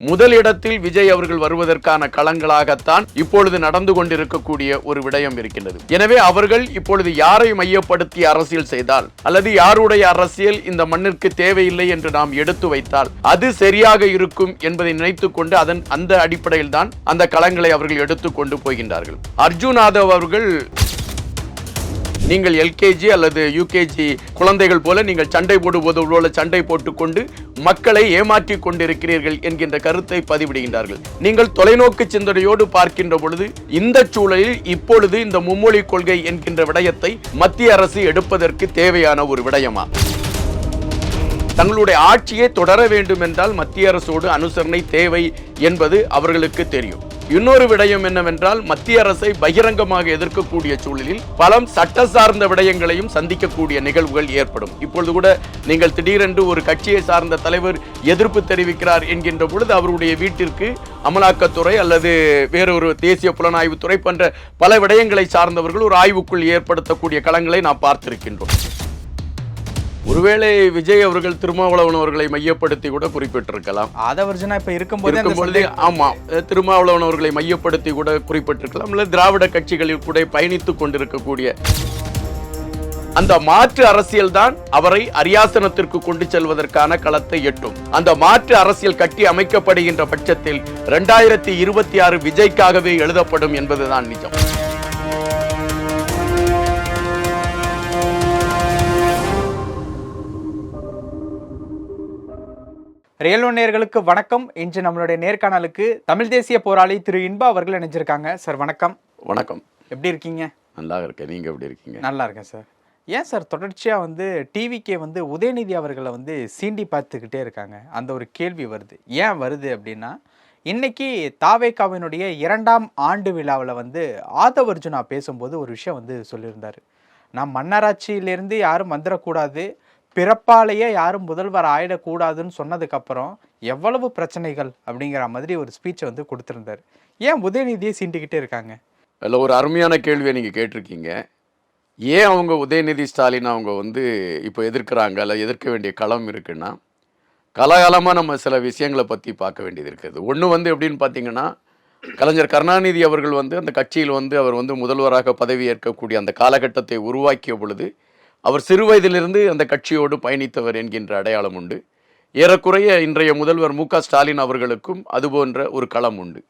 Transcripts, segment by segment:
முதலிடத்தில் விஜய் அவர்கள் வருவதற்கான களங்களாகத்தான் இப்பொழுது நடந்து கொண்டிருக்கக்கூடிய ஒரு விடயம் இருக்கின்றது. எனவே அவர்கள் இப்பொழுது யாரை மையப்படுத்தி அரசியல் செய்தால் அல்லது யாருடைய அரசியல் இந்த மண்ணிற்கு தேவையில்லை என்று நாம் எடுத்து வைத்தால் அது சரியாக இருக்கும் என்பதை நினைத்துக் கொண்டு அதன் அந்த அடிப்படையில் தான் அந்த களங்களை அவர்கள் எடுத்துக் கொண்டு போகின்றார்கள். அர்ஜுன் யாதவ் அவர்கள் நீங்கள் எல்கேஜி அல்லது யூகேஜி குழந்தைகள் போல நீங்கள் சண்டை போடுவது போல சண்டை போட்டுக்கொண்டு மக்களை ஏமாற்றி கொண்டிருக்கிறீர்கள் என்கின்ற கருத்தை பதிவிடுகின்றார்கள். நீங்கள் தொலைநோக்கு சிந்தனையோடு பார்க்கின்ற பொழுது இந்த சூழலில் இப்பொழுது இந்த மும்மொழி கொள்கை என்கின்ற விடயத்தை மத்திய அரசு எடுப்பதற்கு தேவையான ஒரு விடயமா? தங்களுடைய ஆட்சியை தொடர வேண்டும் என்றால் மத்திய அரசோடு அனுசரணை தேவை என்பது அவர்களுக்கு தெரியும். இன்னொரு விடயம் என்னவென்றால் மத்திய அரசை பகிரங்கமாக எதிர்க்கக்கூடிய சூழலில் பலம் சட்ட சார்ந்த விடயங்களையும் சந்திக்கக்கூடிய நிகழ்வுகள் ஏற்படும். இப்பொழுது கூட நீங்கள் திடீரென்று ஒரு கட்சியை சார்ந்த தலைவர் எதிர்ப்பு தெரிவிக்கிறார் என்கின்ற பொழுது அவருடைய வீட்டிற்கு அமலாக்கத்துறை அல்லது வேறொரு தேசிய புலனாய்வுத்துறை போன்ற பல விடயங்களை சார்ந்தவர்கள் ஒரு ஆய்வுக்குள் ஏற்படுத்தக்கூடிய களங்களை நாம் பார்த்திருக்கின்றோம். ஒருவேளை விஜய் அவர்கள் திருமாவளவன் அவர்களை மையப்படுத்தி கூட குறிப்பிட்டிருக்கலாம். ஆதவர்ஜனா இப்ப இருக்கும்போது அந்த இருக்கும் பொழுது ஆமா திருமாவளவன் அவர்களை மையப்படுத்தி கூட குறிப்பிட்டிருக்கலாம். இல்ல திராவிட கட்சிகளில் கூட பயணித்துக் கொண்டிருக்கக்கூடிய அந்த மாற்று அரசியல் தான் அவரை அரியாசனத்திற்கு கொண்டு செல்வதற்கான களத்தை எட்டும். அந்த மாற்று அரசியல் கட்டி அமைக்கப்படுகின்ற பட்சத்தில் இரண்டாயிரத்தி இருபத்தி ஆறு விஜய்க்காகவே எழுதப்படும் என்பதுதான் நிஜம். ரியல் நேயர்களுக்கு வணக்கம். இன்று நம்மளுடைய நேர்காணலுக்கு தமிழ் தேசிய போராளி திரு இன்பா அவர்கள் இணைஞ்சிருக்காங்க. சார் வணக்கம். வணக்கம். எப்படி இருக்கீங்க? நல்லா இருக்கேன். நீங்க எப்படி இருக்கீங்க? நல்லா இருக்கேன் சார். ஏன் சார் தொடர்ச்சியா வந்து டிவிக்கே வந்து உதயநிதி அவர்களை வந்து சீண்டி பார்த்துக்கிட்டே இருக்காங்க? அந்த ஒரு கேள்வி வருது. ஏன் வருது அப்படின்னா இன்னைக்கு தாவேகாவினுடைய இரண்டாம் ஆண்டு விழாவில் வந்து ஆதவர்ஜுனா பேசும்போது ஒரு விஷயம் வந்து சொல்லியிருந்தார். நான் மன்னராட்சியிலிருந்து யாரும் வந்துடக்கூடாது பிறப்பாலேயே யாரும் முதல்வர் ஆயிடக்கூடாதுன்னு சொன்னதுக்கப்புறம் எவ்வளவு பிரச்சனைகள் அப்படிங்கிற மாதிரி ஒரு ஸ்பீச்சை வந்து கொடுத்துருந்தாரு. ஏன் உதயநிதியை சீண்டிக்கிட்டே இருக்காங்க? அதில் ஒரு அருமையான கேள்வியை நீங்கள் கேட்டிருக்கீங்க. ஏன் அவங்க உதயநிதி ஸ்டாலின் அவங்க வந்து இப்போ எதிர்க்கிறாங்க? அல்ல எதிர்க்க வேண்டிய களம் இருக்குன்னா கலகாலமாக நம்ம சில விஷயங்களை பற்றி பார்க்க வேண்டியது இருக்குது. ஒன்று வந்து எப்படின்னு பார்த்தீங்கன்னா கலைஞர் கருணாநிதி அவர்கள் வந்து அந்த கட்சியில் வந்து அவர் வந்து முதல்வராக பதவி ஏற்கக்கூடிய அந்த காலகட்டத்தை உருவாக்கிய பொழுது அவர் சிறுவயதிலிருந்து அந்த கட்சியோடு பயணித்தவர் என்கின்ற அடையாளம் உண்டு. ஏறக்குறைய இன்றைய முதல்வர் மு க ஸ்டாலின் அவர்களுக்கும் அதுபோன்ற ஒரு களம் உண்டு.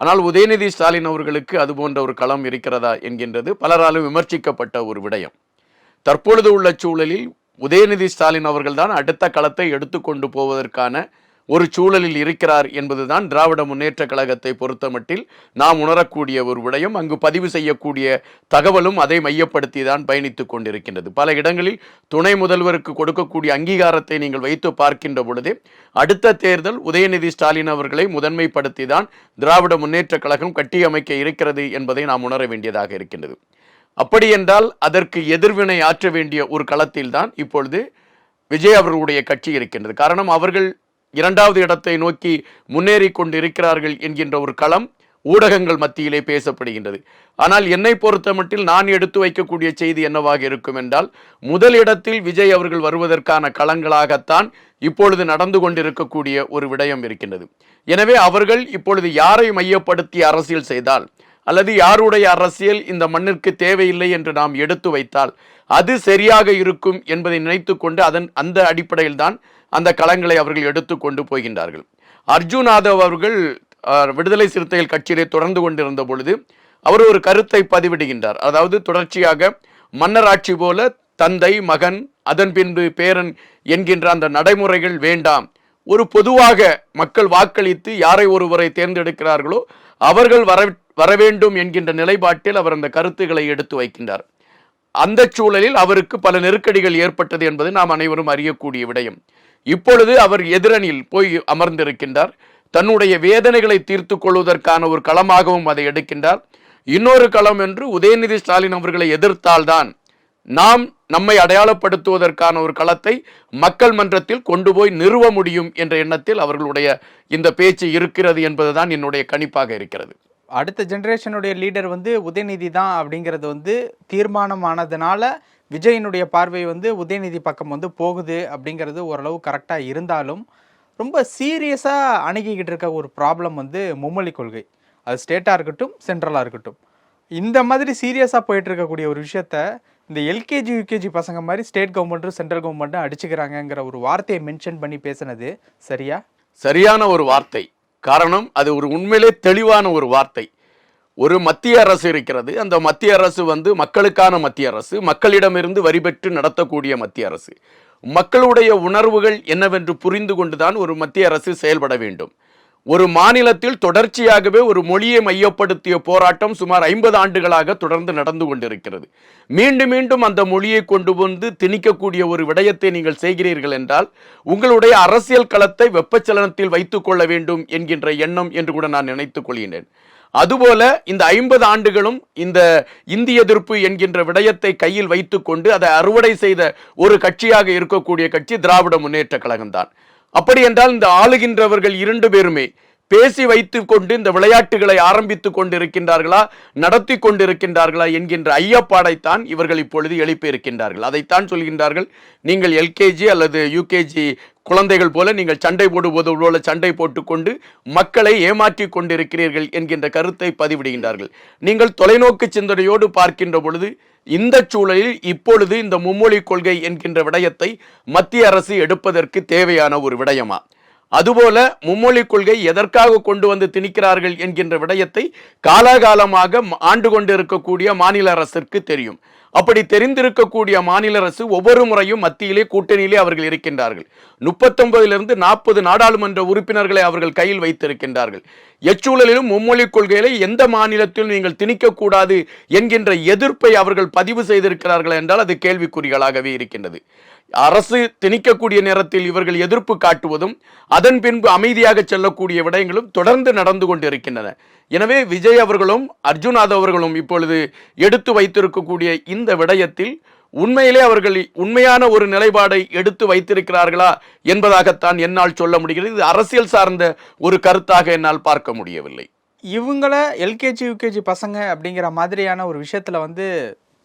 ஆனால் உதயநிதி ஸ்டாலின் அவர்களுக்கு அது போன்ற ஒரு களம் இருக்கிறதா என்கின்றது பலராலும் விமர்சிக்கப்பட்ட ஒரு விடயம். தற்பொழுது உள்ள சூழலில் உதயநிதி ஸ்டாலின் அவர்கள்தான் அடுத்த களத்தை எடுத்துக்கொண்டு போவதற்கான ஒரு சூழலில் இருக்கிறார் என்பதுதான் திராவிட முன்னேற்ற கழகத்தை பொறுத்தமட்டில் நாம் உணரக்கூடிய ஒரு விடயம். அங்கு பதிவு செய்யக்கூடிய தகவலும் அதை மையப்படுத்தி தான் பயணித்துக் கொண்டிருக்கின்றது. பல இடங்களில் துணை முதல்வருக்கு கொடுக்கக்கூடிய அங்கீகாரத்தை நீங்கள் வைத்து பார்க்கின்ற பொழுதே அடுத்த தேர்தல் உதயநிதி ஸ்டாலின் அவர்களை முதன்மைப்படுத்தி தான் திராவிட முன்னேற்ற கழகம் கட்டியமைக்க இருக்கிறது என்பதை நாம் உணர வேண்டியதாக இருக்கின்றது. அப்படியென்றால் அதற்கு எதிர்வினை ஆற்ற வேண்டிய ஒரு களத்தில்தான் இப்பொழுது விஜய் அவர்களுடைய கட்சி இருக்கின்றது. காரணம் அவர்கள் இரண்டாவது இடத்தை நோக்கி முன்னேறி கொண்டிருக்கிறார்கள் என்கின்ற ஒரு களம் ஊடகங்கள் மத்தியிலே பேசப்படுகின்றது. ஆனால் என்னை பொறுத்தமட்டில் நான் எடுத்து வைக்கக்கூடிய செய்தி என்னவாக இருக்கும் என்றால் முதல் இடத்தில் விஜய் அவர்கள் வருவதற்கான களங்களாகத்தான் இப்பொழுது நடந்து கொண்டிருக்கக்கூடிய ஒரு விடயம் இருக்கின்றது. எனவே அவர்கள் இப்பொழுது யாரை மையப்படுத்தி அரசியல் செய்தால் அல்லது யாருடைய அரசியல் இந்த மண்ணிற்கு தேவையில்லை என்று நாம் எடுத்து வைத்தால் அது சரியாக இருக்கும் என்பதை நினைத்து கொண்டு அதன் அந்த அடிப்படையில் தான் அந்த களங்களை அவர்கள் எடுத்து கொண்டு போகின்றார்கள். அர்ஜுன் யாதவ் அவர்கள் விடுதலை சிறுத்தைகள் கட்சியிலே தொடர்ந்து கொண்டிருந்த பொழுது அவர் ஒரு கருத்தை பதிவிடுகின்றார். அதாவது தொடர்ச்சியாக மன்னராட்சி போல தந்தை மகன் அதன் பின்பு பேரன் என்கின்ற அந்த நடைமுறைகள் வேண்டாம். ஒரு பொதுவாக மக்கள் வாக்களித்து யாரை ஒருவரை தேர்ந்தெடுக்கிறார்களோ அவர்கள் வர வர வேண்டும் என்கின்ற நிலைப்பாட்டில் அவர் அந்த கருத்துக்களை எடுத்து வைக்கின்றார். அந்த சூழலில் அவருக்கு பல நெருக்கடிகள் ஏற்பட்டது என்பது நாம் அனைவரும் அறியக்கூடிய விடயம். இப்பொழுது அவர் எதிரணியில் போய் அமர்ந்திருக்கின்றார். தன்னுடைய வேதனைகளை தீர்த்து கொள்வதற்கான ஒரு களமாகவும் அதை எடுக்கின்றார். இன்னொரு களம் என்று உதயநிதி ஸ்டாலின் அவர்களை எதிர்த்தால்தான் நாம் நம்மை அடையாளப்படுத்துவதற்கான ஒரு களத்தை மக்கள் மன்றத்தில் கொண்டு போய் நிறுவ முடியும் என்ற எண்ணத்தில் அவர்களுடைய இந்த பேச்சு இருக்கிறது என்பதுதான் என்னுடைய கணிப்பாக இருக்கிறது. அடுத்த ஜென்ரேஷனுடைய லீடர் வந்து உதயநிதி தான் அப்படிங்கிறது வந்து தீர்மானமானதுனால விஜயினுடைய பார்வை வந்து உதயநிதி பக்கம் வந்து போகுது அப்படிங்கிறது ஓரளவு கரெக்டாக இருந்தாலும் ரொம்ப சீரியஸாக அணுகிக்கிட்டு இருக்க ஒரு ப்ராப்ளம் வந்து மும்மொழி கொள்கை. அது ஸ்டேட்டாக இருக்கட்டும் சென்ட்ரலாக இருக்கட்டும். இந்த மாதிரி சீரியஸாக போயிட்டு இருக்கக்கூடிய ஒரு விஷயத்த இந்த எல்கேஜி யூகேஜி பசங்க மாதிரி ஸ்டேட் கவர்மெண்ட்டும் சென்ட்ரல் கவர்மெண்ட்டும் அடிச்சுக்கிறாங்கங்கிற ஒரு வார்த்தையை மென்ஷன் பண்ணி பேசுனது சரியா? சரியான ஒரு வார்த்தை. காரணம் அது ஒரு உண்மையிலே தெளிவான ஒரு வார்த்தை. ஒரு மத்திய அரசு இருக்கிறது. அந்த மத்திய அரசு வந்து மக்களுக்கான மத்திய அரசு மக்களிடமிருந்து வரி பெற்று நடத்தக்கூடிய மத்திய அரசு. மக்களுடைய உணர்வுகள் என்னவென்று புரிந்து கொண்டுதான் ஒரு மத்திய அரசு செயல்பட வேண்டும். ஒரு மாநிலத்தில் தொடர்ச்சியாகவே ஒரு மொழியை மையப்படுத்திய போராட்டம் சுமார் ஐம்பது ஆண்டுகளாக தொடர்ந்து நடந்து கொண்டிருக்கிறது. மீண்டும் மீண்டும் அந்த மொழியை கொண்டு வந்து திணிக்கக்கூடிய ஒரு விடயத்தை நீங்கள் செய்கிறீர்கள் என்றால் உங்களுடைய அரசியல் களத்தை வெப்பச்சலனத்தில் வைத்துக் கொள்ள வேண்டும் என்கின்ற எண்ணம் என்று கூட நான் நினைத்துக் கொள்கிறேன். அதுபோல இந்த ஐம்பது ஆண்டுகளும் இந்த இந்திய எதிர்ப்பு என்கின்ற விடயத்தை கையில் வைத்துக்கொண்டு அதை அறுவடை செய்த ஒரு கட்சியாக இருக்கக்கூடிய கட்சி திராவிட முன்னேற்ற கழகம்தான். அப்படி என்றால் இந்த ஆளுகின்றவர்கள் இரண்டு பேருமே பேசி வைத்துக் கொண்டு இந்த விளையாட்டுகளை ஆரம்பித்துக் கொண்டிருக்கின்றார்களா நடத்தி கொண்டிருக்கின்றார்களா என்கின்ற ஐயப்பாடைத்தான் இவர்கள் இப்பொழுது எழுப்பியிருக்கின்றார்கள். அதைத்தான் சொல்கின்றார்கள். நீங்கள் எல்கேஜி அல்லது யூகேஜி குழந்தைகள் போல நீங்கள் சண்டை போடுவது போல சண்டை போட்டுக்கொண்டு மக்களை ஏமாற்றி கொண்டிருக்கிறீர்கள் என்கின்ற கருத்தை பதிவிடுகின்றார்கள். நீங்கள் தொலைநோக்கு சிந்தனையோடு பார்க்கின்ற பொழுது இந்த சூழலில் இப்பொழுது இந்த மும்மொழி கொள்கை என்கின்ற விடயத்தை மத்திய அரசு எடுப்பதற்கு தேவையான ஒரு விடயமா? அதுபோல மும்மொழி கொள்கை எதற்காக கொண்டு வந்து திணிக்கிறார்கள் என்கின்ற விடயத்தை காலாகாலமாக ஆண்டு ஆண்டு கொண்டிருக்கக்கூடிய மாநில அரசிற்கு தெரியும். அப்படி தெரிந்திருக்கக்கூடிய மாநில அரசு ஒவ்வொரு முறையும் மத்தியிலே கூட்டணியிலே அவர்கள் இருக்கின்றார்கள். முப்பத்தொன்பதிலிருந்து நாற்பது நாடாளுமன்ற உறுப்பினர்களை அவர்கள் கையில் வைத்திருக்கின்றார்கள். எச்சூழலிலும் மும்மொழி கொள்கைகளை எந்த மாநிலத்திலும் நீங்கள் திணிக்கக்கூடாது என்கின்ற எதிர்ப்பை அவர்கள் பதிவு செய்திருக்கிறார்கள் என்றால் அது கேள்விக்குறிகளாகவே இருக்கின்றது. அரசு திணிக்கக்கூடிய நேரத்தில் இவர்கள் எதிர்ப்பு காட்டுவதும் அதன் பின்பு அமைதியாக செல்லக்கூடிய விடயங்களும் தொடர்ந்து நடந்து கொண்டிருக்கின்றன. எனவே விஜய் அவர்களும் அர்ஜுனாத் அவர்களும் இப்பொழுது எடுத்து வைத்திருக்கக்கூடிய இந்த விடயத்தில் உண்மையிலே அவர்கள் உண்மையான ஒரு நிலைப்பாடை எடுத்து வைத்திருக்கிறார்களா என்பதாகத்தான் என்னால் சொல்ல முடிகிறது. இது அரசியல் சார்ந்த ஒரு கருத்தாக என்னால் பார்க்க முடியவில்லை. இவங்கள எல்கேஜி யூகேஜி பசங்க அப்படிங்கிற மாதிரியான ஒரு விஷயத்தில் வந்து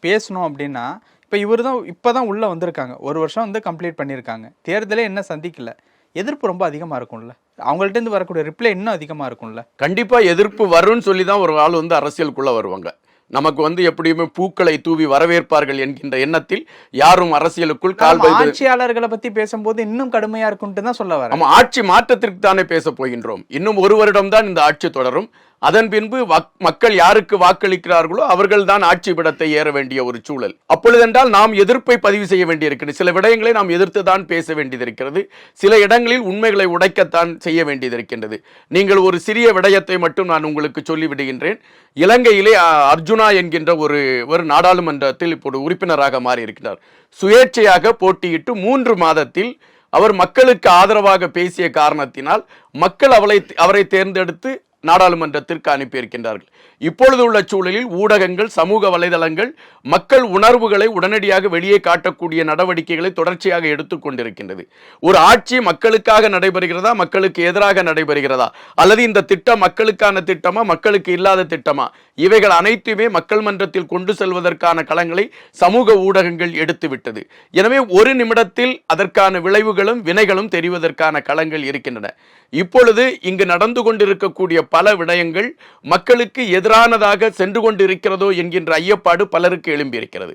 பேசணும் அப்படின்னா இப்போ இவர் தான் இப்போ தான் உள்ளே வந்திருக்காங்க. ஒரு வருஷம் வந்து கம்ப்ளீட் பண்ணியிருக்காங்க தேர்தலே என்ன சந்திக்கல. எதிர்ப்பு ரொம்ப அதிகமாக இருக்கும்ல. அவங்கள்ட்ட இருந்து வரக்கூடிய ரிப்ளை இன்னும் அதிகமாக இருக்கும்ல. கண்டிப்பா எதிர்ப்பு வரும்னு சொல்லி தான் ஒரு ஆள் வந்து அரசியலுக்குள்ள வருவாங்க. நமக்கு வந்து எப்படியுமே பூக்களை தூவி வரவேற்பார்கள் என்கின்ற எண்ணத்தில் யாரும் அரசியலுக்குள் கால் ஆட்சியாளர்களை பத்தி பேசும்போது இன்னும் கடுமையா இருக்கும்ட்டு தான் சொல்ல வரேன். நம்ம ஆட்சி மாற்றத்திற்கு தானே பேச போகின்றோம். இன்னும் ஒரு வருடம் தான் இந்த ஆட்சி தொடரும். அதன் பின்பு வக்- மக்கள் யாருக்கு வாக்களிக்கிறார்களோ அவர்கள் தான் ஆட்சி பீடத்தை ஏற வேண்டிய ஒரு சூழல். அப்பொழுதென்றால் நாம் எதிர்ப்பை பதிவு செய்ய வேண்டியிருக்கிறது. சில விடயங்களை நாம் எதிர்த்து தான் பேச வேண்டியதிருக்கிறது சில இடங்களில் உண்மைகளை உடைக்கத்தான் செய்ய வேண்டியதிருக்கின்றது நீங்கள் ஒரு சிறிய விடயத்தை மட்டும் நான் உங்களுக்கு சொல்லிவிடுகின்றேன். இலங்கையிலே அர்ஜுனா என்கின்ற ஒரு ஒரு நாடாளுமன்றத்தில் இப்போது உறுப்பினராக மாறியிருக்கிறார். சுயேட்சையாக போட்டியிட்டு மூன்று மாதத்தில் அவர் மக்களுக்கு ஆதரவாக பேசிய காரணத்தினால் மக்கள் அவளை அவரை தேர்ந்தெடுத்து நாடாளுமன்றத்திற்கு அனுப்பியிருக்கின்றார்கள். இப்பொழுது உள்ள சூழலில் ஊடகங்கள் சமூக வலைதளங்கள் மக்கள் உணர்வுகளை உடனடியாக வெளியே காட்டக்கூடிய நடவடிக்கைகளை தொடர்ச்சியாக எடுத்துக்கொண்டிருக்கின்றது ஒரு ஆட்சி மக்களுக்காக நடைபெறுகிறதா மக்களுக்கு எதிராக நடைபெறுகிறதா? அல்லது இந்த திட்டம் மக்களுக்கான திட்டமா மக்களுக்கு இல்லாத திட்டமா? இவைகள் அனைத்துமே மக்கள் மன்றத்தில் கொண்டு செல்வதற்கான களங்களை சமூக ஊடகங்கள் எடுத்துவிட்டது. எனவே ஒரு நிமிடத்தில் அதற்கான விளைவுகளும் வினைகளும் தெரிவதற்கான களங்கள் இருக்கின்றன. இப்பொழுது இங்கு நடந்து கொண்டிருக்கக்கூடிய பல விடயங்கள் மக்களுக்கு எதிரானதாக சென்று கொண்டிருக்கிறதோ என்கின்ற ஐயப்பாடு பலருக்கு எழும்பியிருக்கிறது.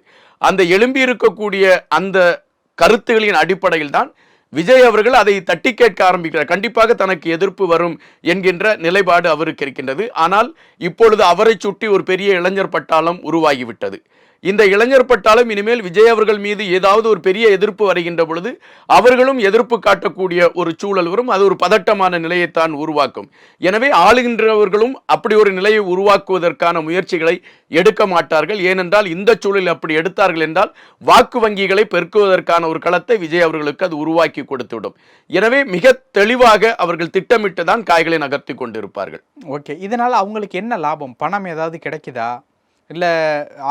அந்த எழும்பியிருக்கக்கூடிய அந்த கருத்துகளின் அடிப்படையில் தான் விஜய் அவர்கள் அதை தட்டி கேட்க ஆரம்பிக்கிறார். கண்டிப்பாக தனக்கு எதிர்ப்பு வரும் என்கின்ற நிலைப்பாடு அவருக்கு இருக்கின்றது. ஆனால் இப்பொழுது அவரை சுற்றி ஒரு பெரிய இளைஞர் பட்டாளம் உருவாகிவிட்டது. இந்த இளைஞர் பட்டாலும் இனிமேல் விஜய் அவர்கள் மீது ஏதாவது ஒரு பெரிய எதிர்ப்பு வருகின்ற பொழுது அவர்களும் எதிர்ப்பு காட்டக்கூடிய ஒரு சூழல் வரும். அது ஒரு பதட்டமான நிலையைத்தான் உருவாக்கும். எனவே ஆளுகின்றவர்களும் அப்படி ஒரு நிலையை உருவாக்குவதற்கான முயற்சிகளை எடுக்க மாட்டார்கள். ஏனென்றால் இந்த சூழலில் அப்படி எடுத்தார்கள் என்றால் வாக்கு வங்கிகளை பெருக்குவதற்கான ஒரு களத்தை விஜய் அவர்களுக்கு அது உருவாக்கி கொடுத்துவிடும். எனவே மிக தெளிவாக அவர்கள் திட்டமிட்டு தான் காய்களை நகர்த்தி கொண்டிருப்பார்கள். ஓகே. இதனால் அவங்களுக்கு என்ன லாபம்? பணம் ஏதாவது கிடைக்குதா? இல்லை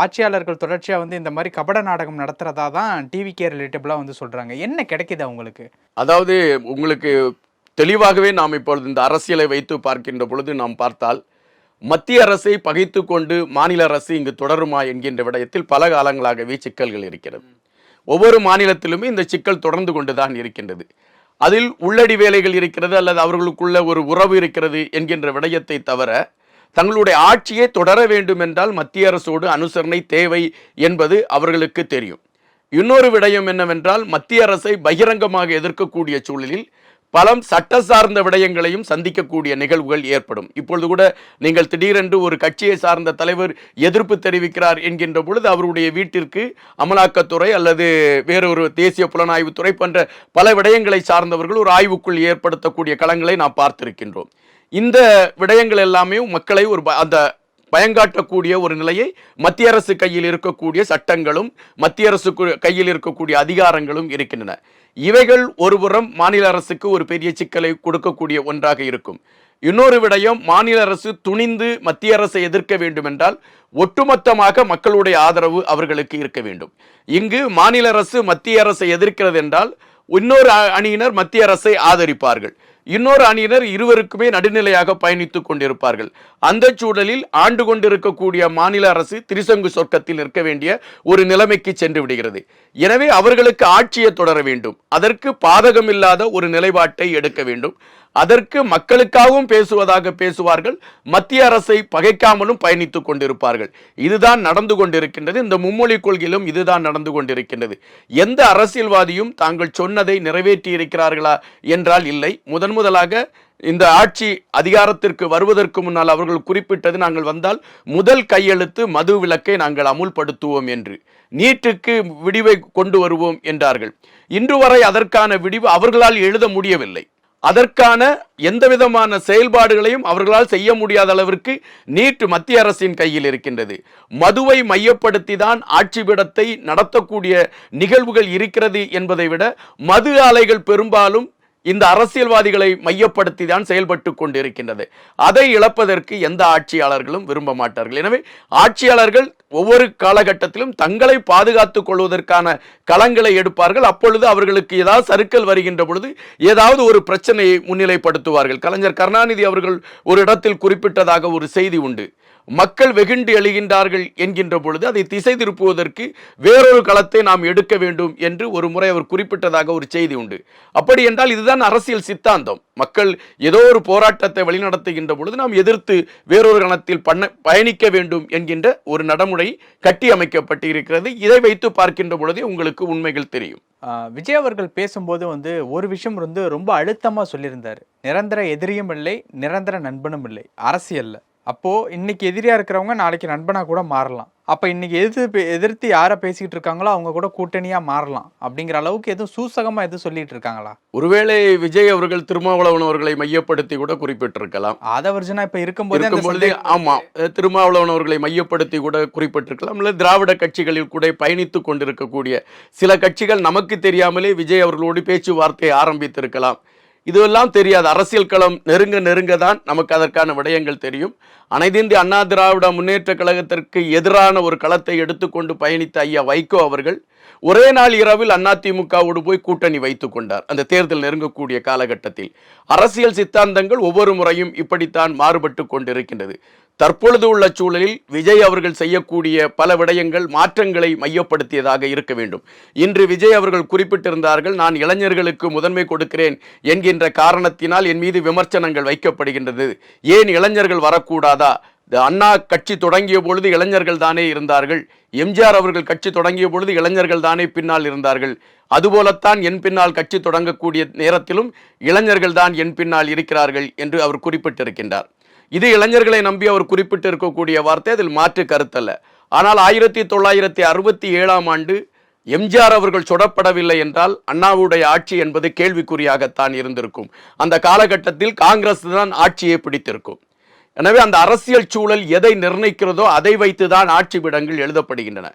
ஆட்சியாளர்கள் தொடர்ச்சியாக வந்து இந்த மாதிரி கபட நாடகம் நடத்துறதா தான் டிவிக்கே ரிலேட்டபிளாக வந்து சொல்கிறாங்க என்ன கிடைக்குது அவங்களுக்கு? அதாவது உங்களுக்கு தெளிவாகவே நாம் இப்பொழுது இந்த அரசியலை வைத்து பார்க்கின்ற பொழுது நாம் பார்த்தால் மத்திய அரசை பகைத்து கொண்டு மாநில அரசு இங்கு தொடருமா என்கின்ற விடயத்தில் பல காலங்களாகவே சிக்கல்கள் இருக்கிறது. ஒவ்வொரு மாநிலத்திலுமே இந்த சிக்கல் தொடர்ந்து கொண்டுதான் இருக்கின்றது. அதில் உள்ளடி வேலைகள் இருக்கிறது அல்லது அவர்களுக்குள்ள ஒரு உறவு இருக்கிறது என்கின்ற விடயத்தை தவிர தங்களுடைய ஆட்சியை தொடர வேண்டும் என்றால் மத்திய அரசோடு அனுசரணை தேவை என்பது அவர்களுக்கு தெரியும். இன்னொரு விடயம் என்னவென்றால் மத்திய அரசை பகிரங்கமாக எதிர்க்கக்கூடிய சூழலில் பலம் சட்ட சார்ந்த விடயங்களையும் சந்திக்கக்கூடிய நிகழ்வுகள் ஏற்படும். இப்பொழுது கூட நீங்கள் திடீரென்று ஒரு கட்சியை சார்ந்த தலைவர் எதிர்ப்பு தெரிவிக்கிறார் என்கின்ற பொழுது அவருடைய வீட்டிற்கு அமலாக்கத்துறை அல்லது வேறொரு தேசிய புலனாய்வுத்துறை போன்ற பல விடயங்களை சார்ந்தவர்கள் ஒரு ஆய்வுக்குள் ஏற்படுத்தக்கூடிய களங்களை நாம் பார்த்திருக்கின்றோம். இந்த விடயங்கள் எல்லாமே மக்களை ஒரு ப- அந்த பயங்காட்டக்கூடிய ஒரு நிலையை மத்திய அரசு கையில் இருக்கக்கூடிய சட்டங்களும் மத்திய அரசு கையில் இருக்கக்கூடிய அதிகாரங்களும் இருக்கின்றன. இவைகள் ஒருபுறம் மாநில அரசுக்கு ஒரு பெரிய சிக்கலை கொடுக்கக்கூடிய ஒன்றாக இருக்கும். இன்னொரு விடயம் மாநில அரசு துணிந்து மத்திய அரசை எதிர்க்க வேண்டும் என்றால் ஒட்டுமொத்தமாக மக்களுடைய ஆதரவு அவர்களுக்கு இருக்க வேண்டும். இங்கு மாநில அரசு மத்திய அரசை எதிர்க்கிறது என்றால் இன்னொரு அணியினர் மத்திய அரசை ஆதரிப்பார்கள். இன்னொரு அணியினர் இருவருக்குமே நடுநிலையாக பயணித்துக் கொண்டிருப்பார்கள். அந்த சூழலில் ஆண்டு கொண்டிருக்கக்கூடிய மாநில அரசு திரிசங்கு சொர்க்கத்தில் இருக்க வேண்டிய ஒரு நிலைமைக்கு சென்று விடுகிறது. எனவே அவர்களுக்கு ஆட்சியை தொடர வேண்டும். அதற்கு பாதகமில்லாத ஒரு நிலைப்பாட்டை எடுக்க வேண்டும். அதற்கு மக்களுக்காகவும் பேசுவதாக பேசுவார்கள் மத்திய அரசை பகைக்காமலும் பயணித்துக் கொண்டிருப்பார்கள். இதுதான் நடந்து கொண்டிருக்கின்றது. இந்த மும்மொழி கொள்கையிலும் இதுதான் நடந்து கொண்டிருக்கின்றது. எந்த அரசியல்வாதியும் தாங்கள் சொன்னதை நிறைவேற்றி இருக்கிறார்களா என்றால் இல்லை. முதன் முதலாக இந்த ஆட்சி அதிகாரத்திற்கு வருவதற்கு முன்னால் அவர்கள் குறிப்பிட்டது நாங்கள் வந்தால் முதல் கையெழுத்து மது விலக்கை நாங்கள் அமுல்படுத்துவோம் என்று நீட்டுக்கு விடிவை கொண்டு வருவோம் என்றார்கள். இன்று வரை அதற்கான விடிவு அவர்களால் எழுத முடியவில்லை. அதற்கான எந்த விதமான செயல்பாடுகளையும் அவர்களால் செய்ய முடியாத அளவிற்கு நீட் மத்திய அரசின் கையில் இருக்கின்றது. மதுவை மையப்படுத்தி தான் ஆட்சிபிடத்தை நடத்தக்கூடிய நிகழ்வுகள் இருக்கிறது என்பதை விட மது ஆலைகள் பெரும்பாலும் இந்த அரசியல்வாதிகளை மையப்படுத்தி தான் செயல்பட்டு கொண்டிருக்கின்றது. அதை இழப்பதற்கு எந்த ஆட்சியாளர்களும் விரும்ப மாட்டார்கள். எனவே ஆட்சியாளர்கள் ஒவ்வொரு காலகட்டத்திலும் தங்களை பாதுகாத்துக் கொள்வதற்கான களங்களை எடுப்பார்கள். அப்பொழுது அவர்களுக்கு ஏதாவது சறுக்கல் வருகின்ற பொழுது ஏதாவது ஒரு பிரச்சனையை முன்னிலைப்படுத்துவார்கள். கலைஞர் கருணாநிதி அவர்கள் ஒரு இடத்தில் குறிப்பிட்டதாக ஒரு செய்தி உண்டு. மக்கள் வெகுண்டு எழுகின்றார்கள் என்கின்ற பொழுது அதை திசை திருப்புவதற்கு வேறொரு களத்தை நாம் எடுக்க வேண்டும் என்று ஒரு முறை அவர் குறிப்பிட்டதாக ஒரு செய்தி உண்டு. அப்படி என்றால் இதுதான் அரசியல் சித்தாந்தம். மக்கள் ஏதோ ஒரு போராட்டத்தை வழிநடத்துகின்ற பொழுது நாம் எதிர்த்து வேறொரு களத்தில் பண்ண பயணிக்க வேண்டும் என்கின்ற ஒரு நடைமுறை கட்டி அமைக்கப்பட்டு இருக்கிறது. இதை வைத்து பார்க்கின்ற பொழுதே உங்களுக்கு உண்மைகள் தெரியும். விஜய் அவர்கள் பேசும்போது வந்து ஒரு விஷயம் வந்து ரொம்ப அழுத்தமாக சொல்லியிருந்தார். நிரந்தர எதிரியும் இல்லை நிரந்தர நண்பனும் இல்லை. அரசியல்ல. அப்போ இன்னைக்கு எதிரியா இருக்கிறவங்க நாளைக்கு நண்பனா கூட மாறலாம். அப்ப இன்னைக்கு எதிர்த்து எதிர்த்து யாரை பேசிக்கிட்டு இருக்காங்களோ அவங்க கூட கூட்டணியா மாறலாம். அப்படிங்கிற அளவுக்கு எதுவும் சூசகமா எதுவும் சொல்லிட்டு இருக்காங்களா? ஒருவேளை விஜய் அவர்கள் திருமாவளவன் அவர்களை மையப்படுத்தி கூட குறிப்பிட்டிருக்கலாம். ஆதவர்ஜனா இப்ப இருக்கும்போது அந்த இருக்கும் பொழுதே ஆமா அஹ் திருமாவளவன் அவர்களை மையப்படுத்தி கூட குறிப்பிட்டிருக்கலாம். இல்ல திராவிட கட்சிகளில் கூட பயணித்துக் கொண்டிருக்கக்கூடிய சில கட்சிகள் நமக்கு தெரியாமலே விஜய் அவர்களோடு பேச்சுவார்த்தை ஆரம்பித்திருக்கலாம். இதுவெல்லாம் தெரியாது. அரசியல் களம் நெருங்க நெருங்க தான் நமக்கு அதற்கான விடயங்கள் தெரியும். அனைத்திந்திய அண்ணா திராவிட முன்னேற்ற கழகத்திற்கு எதிரான ஒரு களத்தை எடுத்துக்கொண்டு பயணித்த ஐயா வைகோ அவர்கள் ஒரே நாள் இரவில் அதிமுகவோடு போய் கூட்டணி வைத்துக் கொண்டார். அந்த தேர்தல் நெருங்கக்கூடிய காலகட்டத்தில் அரசியல் சித்தாந்தங்கள் ஒவ்வொரு முறையும் இப்படித்தான் மாறுபட்டு கொண்டிருக்கின்றது. தற்பொழுது உள்ள சூழலில் விஜய் அவர்கள் செய்யக்கூடிய பல விடயங்கள் மாற்றங்களை மையப்படுத்தியதாக இருக்க வேண்டும். இன்று விஜய் அவர்கள் குறிப்பிட்டிருந்தார்கள் நான் இளைஞர்களுக்கு முதன்மை கொடுக்கிறேன் என்கின்ற காரணத்தினால் என் மீது விமர்சனங்கள் வைக்கப்படுகின்றது. ஏன் இளைஞர்கள் வரக்கூடாதா? அண்ணா கட்சி தொடங்கிய பொழுது இளைஞர்கள் தானே இருந்தார்கள். எம்ஜிஆர் அவர்கள் கட்சி தொடங்கிய பொழுது இளைஞர்கள் தானே பின்னால் இருந்தார்கள். அதுபோலத்தான் என் பின்னால் கட்சி தொடங்கக்கூடிய நேரத்திலும் இளைஞர்கள் தான் என் பின்னால் இருக்கிறார்கள் என்று அவர் குறிப்பிட்டிருக்கின்றார். இது இளைஞர்களை நம்பி அவர் குறிப்பிட்டு இருக்கக்கூடிய வார்த்தை அதில் மாற்று கருத்தல்ல. ஆனால் ஆயிரத்தி தொள்ளாயிரத்தி அறுபத்தி ஏழாம் ஆண்டு எம்ஜிஆர் அவர்கள் சுடப்படவில்லை என்றால் அண்ணாவுடைய ஆட்சி என்பது கேள்விக்குறியாகத்தான் இருந்திருக்கும். அந்த காலகட்டத்தில் காங்கிரஸ் தான் ஆட்சியை பிடித்திருக்கும். எனவே அந்த அரசியல் சூழல் எதை நிர்ணயிக்கிறதோ அதை வைத்துதான் ஆட்சி விடங்கள் எழுதப்படுகின்றன.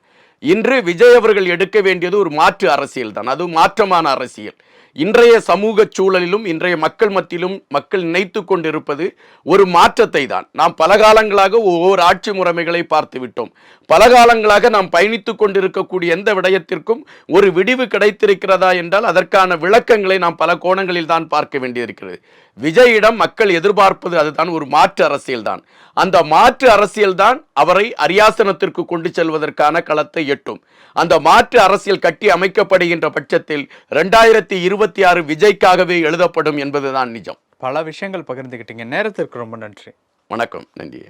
இன்று விஜய் அவர்கள் எடுக்க வேண்டியது ஒரு மாற்று அரசியல் தான். அது மாற்றமான அரசியல். இன்றைய சமூக சூழலிலும் இன்றைய மக்கள் மத்தியிலும் மக்கள் நினைத்து கொண்டிருப்பது ஒரு மாற்றத்தை தான். நாம் பல காலங்களாக ஒவ்வொரு ஆட்சி முறைமைகளை பார்த்து விட்டோம். பல காலங்களாக நாம் பயணித்துக் கொண்டிருக்கக்கூடிய எந்த விடயத்திற்கும் ஒரு விடிவு கிடைத்திருக்கிறதா என்றால் அதற்கான விளக்கங்களை நாம் பல கோணங்களில் தான் பார்க்க வேண்டியிருக்கிறது. விஜயிடம் மக்கள் எதிர்பார்ப்பது அதுதான் ஒரு மாற்று அரசியல் தான். அந்த மாற்று அரசியல் தான் அவரை அரியாசனத்திற்கு கொண்டு செல்வதற்கான களத்தை எட்டும். அந்த மாற்று அரசியல் கட்டி அமைக்கப்படுகின்ற பட்சத்தில் ரெண்டாயிரத்தி இருபத்தி ஆறு விஜய்க்காகவே எழுதப்படும் என்பதுதான் நிஜம். பல விஷயங்கள் பகிர்ந்துக்கிட்டீங்க நேரத்திற்கு ரொம்ப நன்றி. வணக்கம். நன்றி